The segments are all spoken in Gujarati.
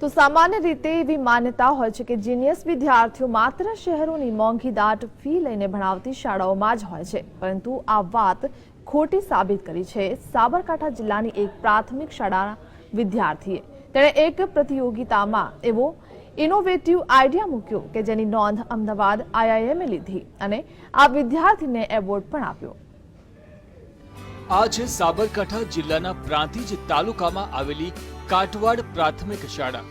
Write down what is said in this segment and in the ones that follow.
તો સામાન્ય રીતે એવી માન્યતા હોય છે કે જીનિયસ વિદ્યાર્થીઓ માત્ર શહેરોની મોંઘી દાટ ફી લઈને ભણાવતી શાળાઓમાં જ હોય છે. પરંતુ આ વાત ખોટી સાબિત કરી છે સાબરકાંઠા જિલ્લાની એક પ્રાથમિક શાળાના વિદ્યાર્થીએ. તેણે એક પ્રતિયોગિતામાં એવો ઇનોવેટિવ આઈડિયા મૂક્યો કે જેની નોંધ અમદાવાદ આઈઆઈએમએ લીધી અને આ વિદ્યાર્થીને એવોર્ડ પણ આપ્યો. આ છે સાબરકાંઠા જિલ્લાના પ્રાંતિજ તાલુકામાં આવેલી કાટવાડ પ્રાથમિક શાળા.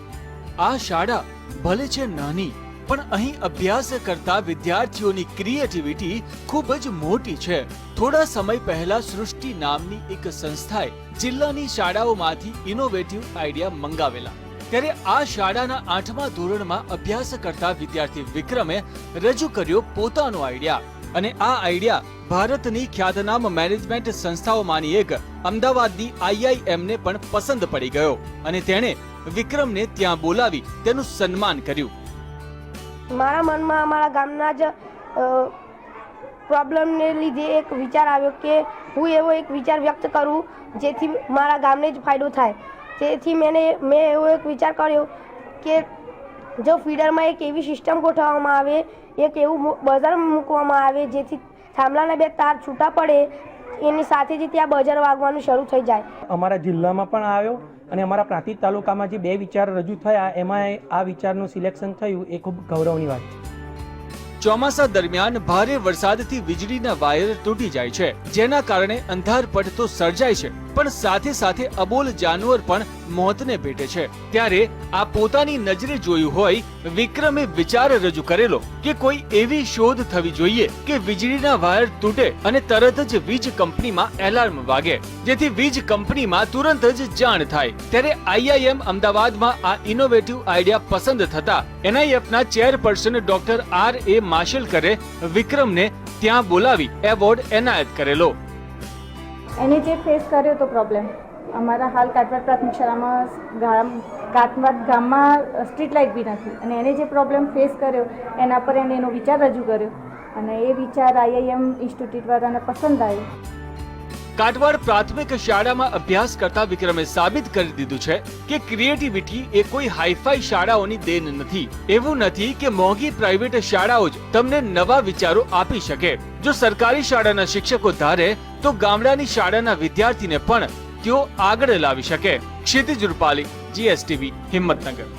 આ શાળા ભલે છે નાની, પણ અહીં અભ્યાસ કરતા વિદ્યાર્થીઓની ક્રિએટિવિટી ખૂબ જ મોટી છે. થોડા સમય પહેલા સૃષ્ટિ નામની એક સંસ્થાએ જિલ્લાની શાળાઓમાંથી ઇનોવેટિવ આઈડિયા મંગાવેલા. ત્યારે આ શાળાના આઠમા ધોરણમાં અભ્યાસ કરતા વિદ્યાર્થી વિક્રમે રજૂ કર્યો પોતાનો આઈડિયા અને આ આઈડિયા ભારતની ખ્યાતનામ મેનેજમેન્ટ સંસ્થાઓમાંની એક અમદાવાદની આઈઆઈએમ ને પણ પસંદ પડી ગયો. અને તેણે વિક્રમને ત્યાં બોલાવી તેનું સન્માન કર્યું. મારા મનમાં અમારા ગામના જ પ્રોબ્લેમને લીધે એક વિચાર આવ્યો કે હું એવો એક વિચાર વ્યક્ત કરું, જેથી મારા ગામને જ ફાયદો થાય. તેથી મેને, મેં એવો એક વિચાર કર્યો કે જો ફીડરમાં એક એવી સિસ્ટમ ગોઠવવામાં આવે એક એવું બજાર મૂકવામાં આવે જેથી થાંભલાના બે તાર છૂટા પડે એની સાથે જ ત્યાં બજાર વાગવાનું શરૂ થઈ જાય. અમારા જિલ્લામાં પણ આવ્યો અને અમારા પ્રાંતિજ તાલુકામાં જે બે વિચાર રજૂ થયા એમાં આ વિચારનું સિલેક્શન થયું એ ખૂબ ગૌરવની વાત છે. ચોમાસા દરમિયાન ભારે વરસાદથી વીજળીના વાયર તૂટી જાય છે જેના કારણે અંધારપટ તો સર્જાય છે પણ સાથે સાથે અબોલ જાનવર પણ મોતને ભેટે છે. ત્યારે આ પોતાની નજરે જોયું હોય, વિક્રમે વિચાર રજૂ કરેલો કે કોઈ એવી શોધ થવી જોઈએ કે વીજળીના વાયર તૂટે અને તરત જ વીજ કંપનીમાં એલાર્મ વાગે. જેથી વીજ કંપનીમાં તુરંત જ જાણ થાય. ત્યારે આઈઆઈએમ અમદાવાદમાં આ ઇનોવેટિવ આઈડિયા પસંદ થતા એનઆઈએફના ચેરપર્સન ડોક્ટર આર એ માશેલકરે વિક્રમને ત્યાં બોલાવી એવોર્ડ એનાયત કરેલો. એને જે ફેસ કર્યો તો પ્રોબ્લેમ અમારા હાલ કાટવાડ પ્રાથમિક શાળામાં ગામ, કાટવાડ ગામમાં સ્ટ્રીટ લાઇટ બી નથી. અને એને જે પ્રોબ્લેમ ફેસ કર્યો, એના પર એને એનો વિચાર રજૂ કર્યો. અને એ વિચાર આઈઆઈએમ ઇન્સ્ટિટ્યૂટ વાળાને પસંદ આવ્યો. કાટવાડ પ્રાથમિક શાળામાં અભ્યાસ કરતા વિક્રમે સાબિત કરી દીધું છે કે ક્રિએટિવિટી એ કોઈ હાઈફાઈ શાળાઓની દેન નથી. એવું નથી કે મોંઘી પ્રાઇવેટ શાળાઓ જ તમને નવા વિચારો આપી શકે. જો સરકારી શાળાના શિક્ષકો ધારે, તો ગામડાની શાળાના વિદ્યાર્થીને પણ તેઓ આગળ લાવી શકે. ક્ષિતિજ રૂપાલી જીએસટીવી હિંમતનગર.